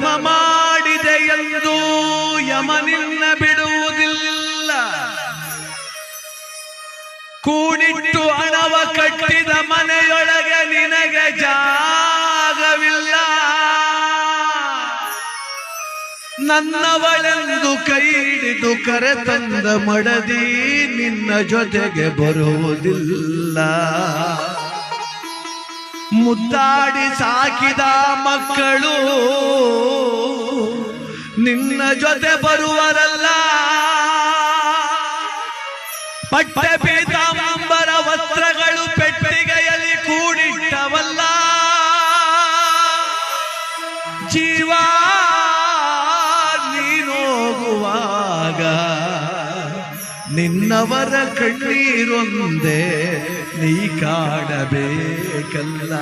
ಧರ್ಮ ಮಾಡಿದೆ ಎಂದು ಯಮನಿನ್ನ ಬಿಡುವುದಿಲ್ಲ. ಕೂಡಿಟ್ಟು ಹಣವ ಕಟ್ಟಿದ ಮನೆಯೊಳಗೆ ನಿನಗೆ ಜಾಗವಿಲ್ಲ. ನನ್ನವಳೆಂದು ಕೈ ಹಿಡಿದು ಕರೆತಂದ ಮಡದಿ ನಿನ್ನ ಜೊತೆಗೆ ಬರುವುದಿಲ್ಲ. ಮುದ್ದಾಡಿ ಸಾಕಿದ ಮಕ್ಕಳು ನಿನ್ನ ಜೊತೆ ಬರುವರಲ್ಲ. ಪಟ್ಟೆ ಪೀತಾಂಬರ ವಸ್ತ್ರಗಳು ಪೆಟ್ಟಿಗೆಯಲ್ಲಿ ಕೂಡಿಟ್ಟವಲ್ಲ. ಜೀವ ನೀನೋಗುವಾಗ ನಿನ್ನವರ ಕಣ್ಣೀರೊಂದೇ ನೀ ಕಾಡಬೇಕಲ್ಲ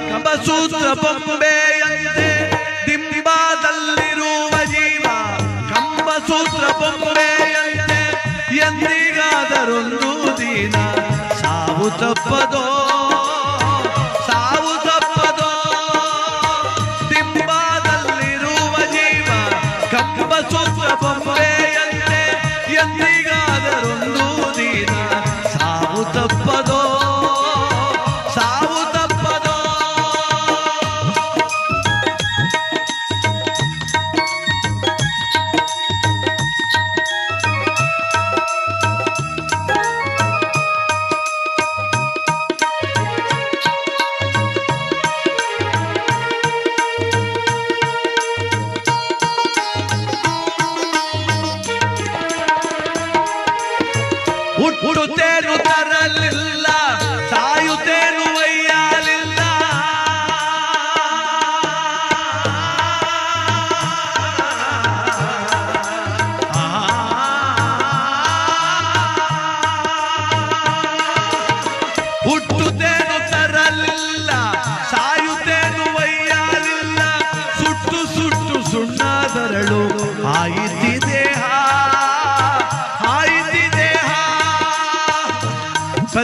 ಕಂಬ ಸೂತ್ರ ಬೊಂಬೆಯಂತೆ ದಿಂಬಾದಲ್ಲಿರುವ ಜೀವ ಕಂಬ ಸೂತ್ರ ಬೊಂಬೆಯಂತೆ ಎಂದಿಗಾದರೊಂದು ದಿನ ಸಾವು ತಪ್ಪದೋ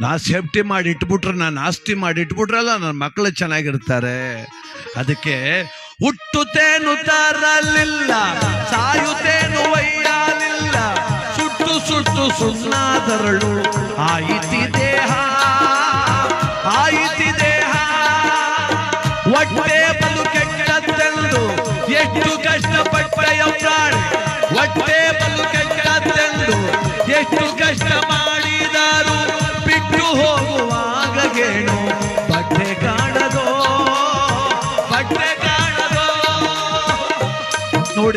ನಾ ಸೇಫ್ಟಿ ಮಾಡಿ ಇಟ್ಬಿಟ್ರೆ, ನಾನು ಆಸ್ತಿ ಮಾಡಿ ಇಟ್ಬಿಟ್ರಲ್ಲ ನನ್ನ ಮಕ್ಕಳು ಚೆನ್ನಾಗಿರ್ತಾರೆ. ಅದಕ್ಕೆ ಹುಟ್ಟುತ್ತೇನು ತರಲಿಲ್ಲ, ಸಾಯುತ್ತೇನು ಒಯ್ಯಲಿಲ್ಲ ಸುಟ್ಟು ಸುಟ್ಟು ಸುನ್ನಾದರಳು ಆಯಿತಿ ದೇಹ ಆಯಿತಿ ದೇಹ. ಒಟ್ಟೆ ಬಲು ಕೆಟ್ಟದ್ದೆಂದು ಎಷ್ಟು ಕಷ್ಟಪಟ್ಟೆಯ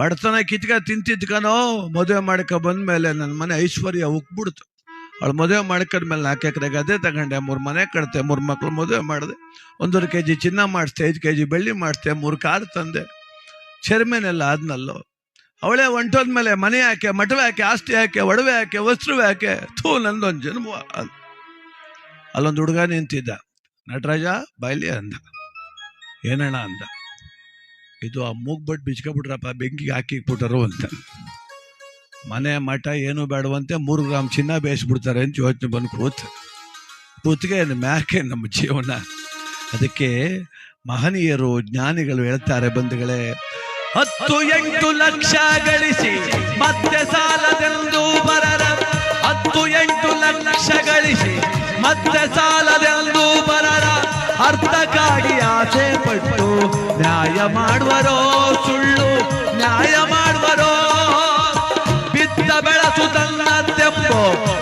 ಬಡತನ ಕಿತ್ಕ ತಿಂತಿದ್ಕನೋ, ಮದುವೆ ಮಾಡ್ಕೊ ಬಂದ್ಮೇಲೆ ನನ್ನ ಮನೆ ಐಶ್ವರ್ಯ ಉಕ್ಬಿಡ್ತು. ಅವಳು ಮದುವೆ ಮಾಡ್ಕೊಂಡ್ಮೇಲೆ ನಾಲ್ಕು ಎಕರೆ ಗದ್ದೆ ತಗೊಂಡೆ, ಮೂರು ಮನೆ ಕಟ್ತೆ ಮೂರು ಮಕ್ಳು ಮದುವೆ ಮಾಡಿದೆ. ಒಂದೂವರೆ ಕೆ ಜಿ ಚಿನ್ನ ಮಾಡಿಸ್ದೆ, ಐದು ಕೆ ಜಿ ಬೆಳ್ಳಿ ಮಾಡಿಸ್ದೆ, ಮೂರು ಕಾರ್ ತಂದೆ. ಚೇರ್ಮನ್ ಆದ್ನಲ್ಲೋ. ಅವಳೇ ಹೊಂಟೋದ್ಮೇಲೆ ಮನೆ ಯಾಕೆ ಮಠವೆ ಯಾಕೆ ಆಸ್ತಿ ಯಾಕೆ ಒಡವೆ ಯಾಕೆ ವಸ್ತ್ರವೆ ಯಾಕೆ ಥೂ ನಂದೊಂದು ಜನ್ಮ ಅಲ್ಲೊಂದು ಹುಡುಗ ನಿಂತಿದ್ದ. ನಟರಾಜ ಬಾಯ್ಲಿ ಅಂದ. ಏನಣ್ಣ ಅಂದ. ಇದು ಆ ಮೂಗ್ಬಿಟ್ಟು ಬಿಚ್ಕೊಬಿಟ್ರಪ್ಪ, ಬೆಂಕಿಗೆ ಹಾಕಿಕ್ಬಿಟ್ಟರು ಅಂತ. ಮನೆ ಮಠ ಏನು ಬೇಡವಂತೆ ಮೂರು ಗ್ರಾಮ್ ಚಿನ್ನ ಬೇಯಿಸ್ಬಿಡ್ತಾರೆ ಅಂತ ಯೋಚನೆ ಬಂದು ಕೂತ. ಕೂತ್ಗೆ ಮ್ಯಾಕೆ ನಮ್ಮ ಜೀವನ. ಅದಕ್ಕೆ ಮಹನೀಯರು, ಜ್ಞಾನಿಗಳು ಹೇಳ್ತಾರೆ ಬಂಧುಗಳೇ, ಹತ್ತು ಎಂಟು ಲಕ್ಷ ಗಳಿಸಿ ಮತ್ತೆ ಸಾಲದೆಂದು ಮಾಡುವರೋ ಸುಳ್ಳು ನ್ಯಾಯ ಮಾಡುವರೋ? ಬಿದ್ದ ಬೆಳಸು ತನ್ನ ತೆಂಬು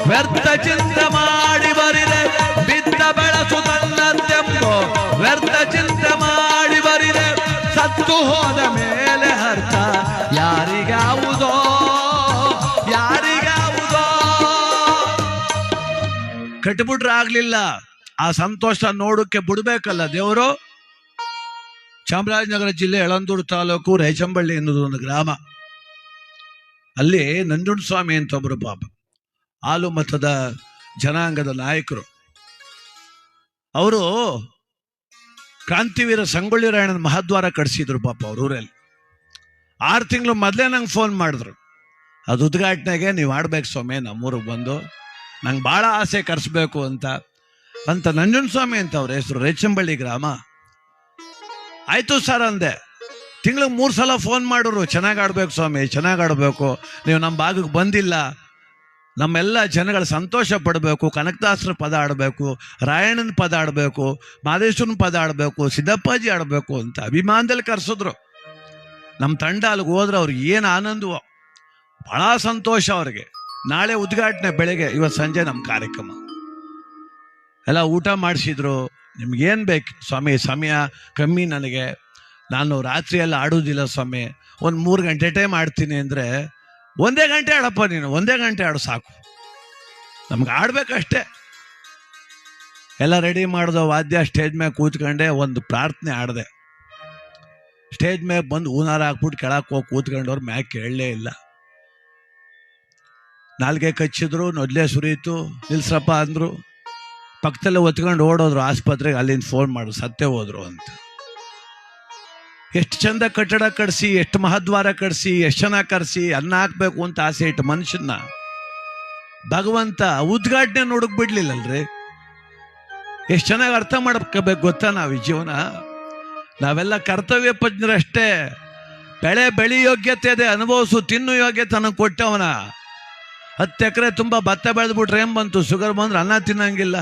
ವ್ಯರ್ಥ ಚಿಂತೆ ಮಾಡಿ ಬರಿದೆ ಬಿದ್ದ ಬೆಳಸು ತನ್ನ ತೆಂಬು ವ್ಯರ್ಥ ಚಿಂತೆ ಮಾಡಿ ಬರಿದೆ ಸತ್ತು ಹೋದ ಮೇಲೆ ಅರ್ಥ ಯಾರಿಗಾವುದೋ? ಯಾರಿಗಾವುದೋ? ಕಟ್ಬಿಟ್ರೆ ಆಗ್ಲಿಲ್ಲ. ಆ ಸಂತೋಷ ನೋಡಕ್ಕೆ ಬಿಡ್ಬೇಕಲ್ಲ ದೇವರು? ಚಾಮರಾಜನಗರ ಜಿಲ್ಲೆ ಯಳಂದೂರು ತಾಲೂಕು ರೇಚಂಬಳ್ಳಿ ಎನ್ನುವುದು ಒಂದು ಗ್ರಾಮ. ಅಲ್ಲಿ ನಂಜುಂಡ ಸ್ವಾಮಿ ಅಂತ ಒಬ್ಬರು ಪಾಪ, ಹಾಲು ಮತದ ಜನಾಂಗದ ನಾಯಕರು. ಅವರು ಕ್ರಾಂತಿವೀರ ಸಂಗೊಳ್ಳಿ ರಾಯಣ್ಣನ ಮಹಾದ್ವಾರ ಕಟ್ಸಿದ್ರು ಪಾಪ ಅವ್ರ ಊರಲ್ಲಿ. ಆರು ತಿಂಗಳು ಮೊದಲೇ ನಂಗೆ ಫೋನ್ ಮಾಡಿದ್ರು. ಅದು ಉದ್ಘಾಟನೆಗೆ ನೀವು ಆಡ್ಬೇಕು ಸ್ವಾಮಿ, ನಮ್ಮೂರಿಗೆ ಬಂದು. ನಂಗೆ ಭಾಳ ಆಸೆ ಕರೆಸ್ಬೇಕು ಅಂತ. ಅಂತ ನಂಜುಂಡ ಸ್ವಾಮಿ ಅಂತ ಅವ್ರ ಹೆಸರು ರೇಚಂಬಳ್ಳಿ ಗ್ರಾಮ. ಆಯ್ತು ಸರ್ ಅಂದೆ. ತಿಂಗಳ ಮೂರು ಸಲ ಫೋನ್ ಮಾಡೋರು ಚೆನ್ನಾಗಿ ಆಡ್ಬೇಕು ಸ್ವಾಮಿ, ಚೆನ್ನಾಗಿ ಆಡಬೇಕು, ನೀವು ನಮ್ಮ ಭಾಗಕ್ಕೆ ಬಂದಿಲ್ಲ. ನಮ್ಮೆಲ್ಲ ಜನಗಳು ಸಂತೋಷ ಪಡಬೇಕು, ಕನಕದಾಸರ ಪದ ಆಡಬೇಕು, ರಾಯಣ್ಣನ ಪದ ಆಡಬೇಕು, ಮಾದೇಶ್ವರನ ಪದ ಆಡಬೇಕು, ಸಿದ್ದಪ್ಪಾಜಿ ಆಡಬೇಕು ಅಂತ ಅಭಿಮಾನದಲ್ಲಿ ಕರೆಸಿದ್ರು. ನಮ್ಮ ತಂಡ ಅಲ್ಲಿಗೆ ಹೋದ್ರೆ ಅವ್ರಿಗೆ ಏನು ಆನಂದವೋ. ಬಹಳ ಸಂತೋಷ ಅವ್ರಿಗೆ. ನಾಳೆ ಉದ್ಘಾಟನೆ ಬೆಳಗ್ಗೆ ಇವತ್ತು ಸಂಜೆ ನಮ್ಮ ಕಾರ್ಯಕ್ರಮ. ಎಲ್ಲ ಊಟ ಮಾಡಿಸಿದ್ರು ನಿಮ್ಗೇನು ಬೇಕು? ಸ್ವಾಮಿ, ಸಮಯ ಕಮ್ಮಿ ನನಗೆ. ನಾನು ರಾತ್ರಿ ಎಲ್ಲ ಆಡೋದಿಲ್ಲ ಸ್ವಾಮಿ. ಒಂದು ಮೂರು ಗಂಟೆ ಟೈಮ್ ಆಡ್ತೀನಿ ಅಂದರೆ ಒಂದೇ ಗಂಟೆ ಆಡಪ್ಪ ನೀನು. ಒಂದೇ ಗಂಟೆ ಆಡು ಸಾಕು. ನಮ್ಗೆ ಆಡ್ಬೇಕಷ್ಟೇ. ಎಲ್ಲ ರೆಡಿ ಮಾಡಿದೋ ವಾದ್ಯ ಸ್ಟೇಜ್ ಮೇಲೆ ಕೂತ್ಕೊಂಡೆ ಒಂದು ಪ್ರಾರ್ಥನೆ ಆಡಿದೆ. ಸ್ಟೇಜ್ ಮೇಲೆ ಬಂದು ಹೂನಾರ ಹಾಕ್ಬಿಟ್ಟು ಕೆಳಕ್ಕೆ ಹೋಗಿ ಕೂತ್ಕೊಂಡವ್ರು ಮ್ಯಾಕ್ ಕೇಳಲೇ ಇಲ್ಲ. ನಾಲ್ಗೆ ಕಚ್ಚಿದ್ರು, ನೊದ್ಲೆ ಸುರಿಯಿತು, ನಿಲ್ಸ್ರಪ್ಪ ಅಂದರು. ಪಕ್ಕದಲ್ಲೇ ಒತ್ಕೊಂಡು ಓಡೋದ್ರು ಆಸ್ಪತ್ರೆಗೆ, ಅಲ್ಲಿಂದ ಫೋನ್ ಮಾಡು, ಸತ್ತೇ ಹೋದ್ರು ಅಂತ. ಎಷ್ಟು ಚಂದ ಕಟ್ಟಡ ಕಟ್ಸಿ, ಎಷ್ಟು ಮಹದ್ವಾರ ಕಟ್ಸಿ, ಎಷ್ಟು ಜನ ಕರೆಸಿ ಅನ್ನ ಹಾಕ್ಬೇಕು ಅಂತ ಆಸೆ ಇಟ್ಟು ಮನುಷ್ಯನ ಭಗವಂತ ಉದ್ಘಾಟನೆ ನೋಡಕ್ ಬಿಡ್ಲಿಲ್ಲಲ್ರಿ? ಎಷ್ಟು ಚೆನ್ನಾಗಿ ಅರ್ಥ ಮಾಡ್ಕೋಬೇಕು ಗೊತ್ತಾ ನಾವು ಈ ಜೀವನ? ನಾವೆಲ್ಲ ಕರ್ತವ್ಯ ಪಜ್ಞರಷ್ಟೇ ಬೆಳೆ ಬೆಳಿ ಯೋಗ್ಯತೆ ಇದೆ, ಅನುಭವಿಸು, ತಿನ್ನು ಯೋಗ್ಯತೆ ನನಗೆ ಕೊಟ್ಟವನ. ಹತ್ತು ಎಕರೆ ತುಂಬ ಭತ್ತ ಬೆಳೆದ್ಬಿಟ್ರೆ ಏನು ಬಂತು? ಶುಗರ್ ಬಂದ್ರೆ ಅನ್ನ ತಿನ್ನಂಗಿಲ್ಲ.